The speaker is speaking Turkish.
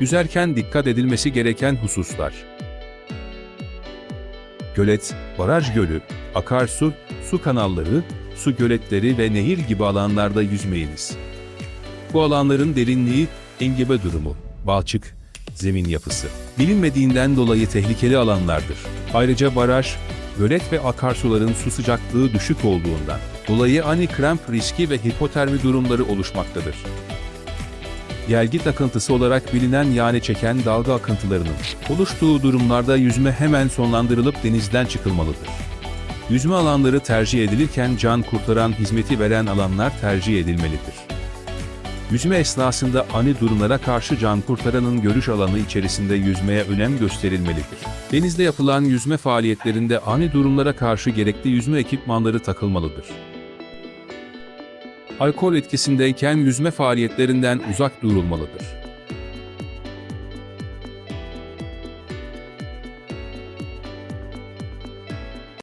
Yüzerken dikkat edilmesi gereken hususlar. Gölet, baraj gölü, akarsu, su kanalları, su göletleri ve nehir gibi alanlarda yüzmeyiniz. Bu alanların derinliği, engebe durumu, balçık, zemin yapısı bilinmediğinden dolayı tehlikeli alanlardır. Ayrıca baraj, gölet ve akarsuların su sıcaklığı düşük olduğundan dolayı ani kramp riski ve hipotermi durumları oluşmaktadır. Gelgit akıntısı olarak bilinen yani çeken dalga akıntılarının oluştuğu durumlarda yüzme hemen sonlandırılıp denizden çıkılmalıdır. Yüzme alanları tercih edilirken can kurtaran hizmeti veren alanlar tercih edilmelidir. Yüzme esnasında ani durumlara karşı can kurtaranın görüş alanı içerisinde yüzmeye önem gösterilmelidir. Denizde yapılan yüzme faaliyetlerinde ani durumlara karşı gerekli yüzme ekipmanları takılmalıdır. Alkol etkisindeyken yüzme faaliyetlerinden uzak durulmalıdır.